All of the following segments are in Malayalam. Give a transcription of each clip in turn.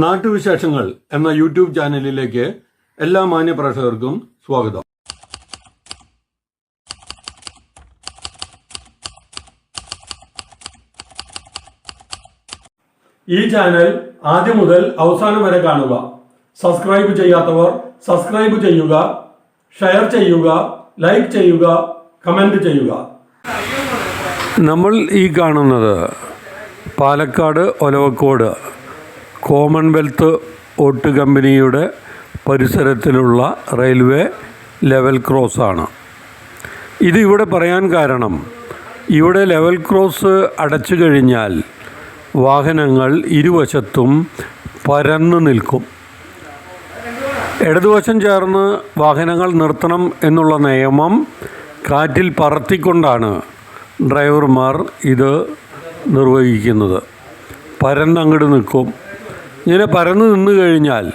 നാട്ടുവിശേഷങ്ങൾ എന്ന യൂട്യൂബ് ചാനലിലേക്ക് എല്ലാ മാന്യപ്രേക്ഷകർക്കും സ്വാഗതം. ഈ ചാനൽ ആദ്യം മുതൽ അവസാനം വരെ കാണുക. സബ്സ്ക്രൈബ് ചെയ്യാത്തവർ സബ്സ്ക്രൈബ് ചെയ്യുക ഷെയർ ചെയ്യുക ലൈക്ക് ചെയ്യുക കമന്റ് ചെയ്യുക. നമ്മൾ ഈ കാണുന്നത് പാലക്കാട് ഒലവക്കോട് കോമൺവെൽത്ത് ഓട്ട് കമ്പനിയുടെ പരിസരത്തിലുള്ള റെയിൽവേ ലെവൽ ക്രോസ് ആണ് ഇത് ഇവിടെ പറയാൻ കാരണം ഇവിടെ ലെവൽ ക്രോസ് അടച്ചു കഴിഞ്ഞാൽ വാഹനങ്ങൾ ഇരുവശത്തും പരന്നു നിൽക്കും. ഇടതുവശം ചേർന്ന് വാഹനങ്ങൾ നിർത്തണം എന്നുള്ള നിയമം കാറ്റിൽ പറത്തിക്കൊണ്ടാണ് ഡ്രൈവർമാർ ഇത് നിർവഹിക്കുന്നത്. പരന്നങ്ങോട്ട് നിൽക്കും. ഇങ്ങനെ പരന്ന് നിന്ന് കഴിഞ്ഞാൽ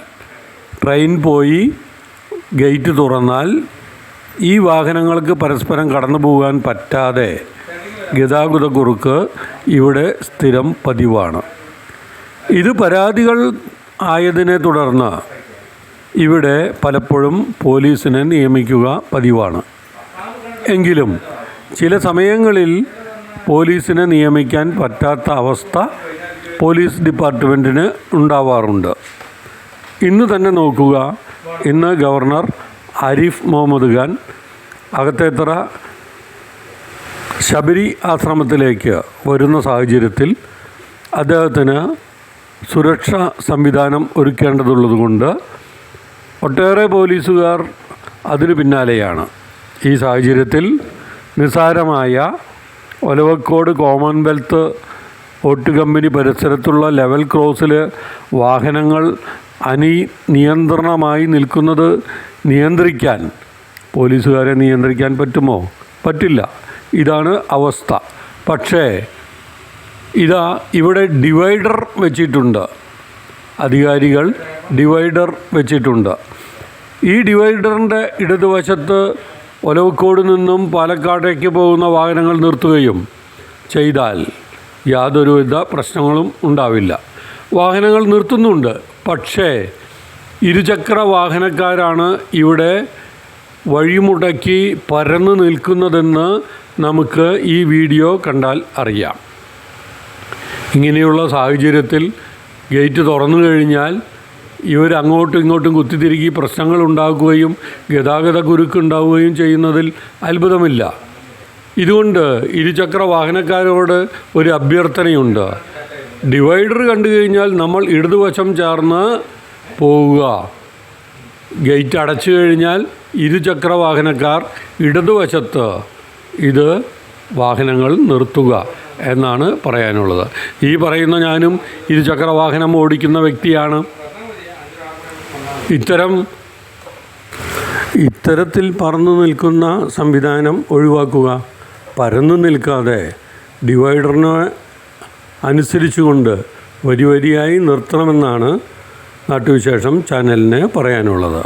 ട്രെയിൻ പോയി ഗേറ്റ് തുറന്നാൽ ഈ വാഹനങ്ങൾക്ക് പരസ്പരം കടന്നു പോകാൻ പറ്റാതെ ഗതാഗതക്കുറുക്ക് ഇവിടെ സ്ഥിരം പതിവാണ്. ഇത് പരാതികൾ ആയതിനെ തുടർന്ന് ഇവിടെ പലപ്പോഴും പോലീസിനെ നിയമിക്കുക പതിവാണ്. എങ്കിലും ചില സമയങ്ങളിൽ പോലീസിനെ നിയമിക്കാൻ പറ്റാത്ത അവസ്ഥ പോലീസ് ഡിപ്പാർട്ട്മെന്റിന് ഉണ്ടാവാറുണ്ട്. ഇന്ന് തന്നെ നോക്കുക ഇന്ന് ഗവർണർ ആരിഫ് മുഹമ്മദ് ഖാൻ അകത്തേത്തറ ശബരി ആശ്രമത്തിലേക്ക് വരുന്ന സാഹചര്യത്തിൽ അദ്ദേഹത്തിന് സുരക്ഷാ സംവിധാനം ഒരുക്കേണ്ടതുള്ളതുകൊണ്ട് ഒട്ടേറെ പോലീസുകാർ അതിനു പിന്നാലെയാണ്. ഈ സാഹചര്യത്തിൽ നിസാരമായ ഒലവക്കോട് കോമൺവെൽത്ത് ഓട്ട് കമ്പനി പരിസരത്തുള്ള ലെവൽ ക്രോസിൽ വാഹനങ്ങൾ അനി നിയന്ത്രണമായി നിൽക്കുന്നത് നിയന്ത്രിക്കാൻ പോലീസുകാരെ നിയന്ത്രിക്കാൻ പറ്റുമോ? പറ്റില്ല. ഇതാണ് അവസ്ഥ. പക്ഷേ ഇതാ ഇവിടെ ഡിവൈഡർ വെച്ചിട്ടുണ്ട്. അധികാരികൾ ഡിവൈഡർ വെച്ചിട്ടുണ്ട്. ഈ ഡിവൈഡറിന്റെ ഇടതുവശത്ത് ഒലവക്കോട് നിന്നും പാലക്കാടേക്ക് പോകുന്ന വാഹനങ്ങൾ നിർത്തുകയും ചെയ്താൽ യാതൊരുവിധ പ്രശ്നങ്ങളും ഉണ്ടാവില്ല. വാഹനങ്ങൾ നിർത്തുന്നുണ്ട്. പക്ഷേ ഇരുചക്ര വാഹനക്കാരാണ് ഇവിടെ വഴിമുടക്കി പരന്നു നിൽക്കുന്നതെന്ന് നമുക്ക് ഈ വീഡിയോ കണ്ടാൽ അറിയാം. ഇങ്ങനെയുള്ള സാഹചര്യത്തിൽ ഗേറ്റ് തുറന്നു കഴിഞ്ഞാൽ ഇവർ അങ്ങോട്ടും ഇങ്ങോട്ടും കുത്തിത്തിരുകി പ്രശ്നങ്ങൾ ഉണ്ടാക്കുകയും ഗതാഗത കുരുക്കുണ്ടാവുകയും ചെയ്യുന്നതിൽ അത്ഭുതമില്ല. ഇതുകൊണ്ട് ഇരുചക്ര വാഹനക്കാരോട് ഒരു അഭ്യർത്ഥനയുണ്ട്. ഡിവൈഡർ കണ്ടു കഴിഞ്ഞാൽ നമ്മൾ ഇടതുവശം ചേർന്ന് പോവുക. ഗേറ്റ് അടച്ചു കഴിഞ്ഞാൽ ഇരുചക്ര വാഹനക്കാർ ഇടതുവശത്ത് ഇത് വാഹനങ്ങൾ നിർത്തുക എന്നാണ് പറയാനുള്ളത്. ഈ പറയുന്ന ഞാനും ഇരുചക്ര വാഹനം ഓടിക്കുന്ന വ്യക്തിയാണ്. ഇത്തരം ഇത്തരത്തിൽ പറന്നു നിൽക്കുന്ന സംവിധാനം ഒഴിവാക്കുക. പരന്നു നിൽക്കാതെ ഡിവൈഡറിനെ അനുസരിച്ചുകൊണ്ട് വരി വരിയായി നിർത്തണമെന്നാണ് നാട്ടുവിശേഷം ചാനലിന് പറയാനുള്ളത്.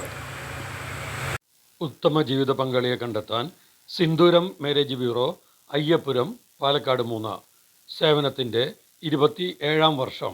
ഉത്തമ ജീവിത പങ്കാളിയെ കണ്ടെത്താൻ സിന്ദൂരം മാരേജ് ബ്യൂറോ അയ്യപ്പുരം പാലക്കാട് മൂന്ന് സേവനത്തിന്റെ ഇരുപത്തി ഏഴാം വർഷം.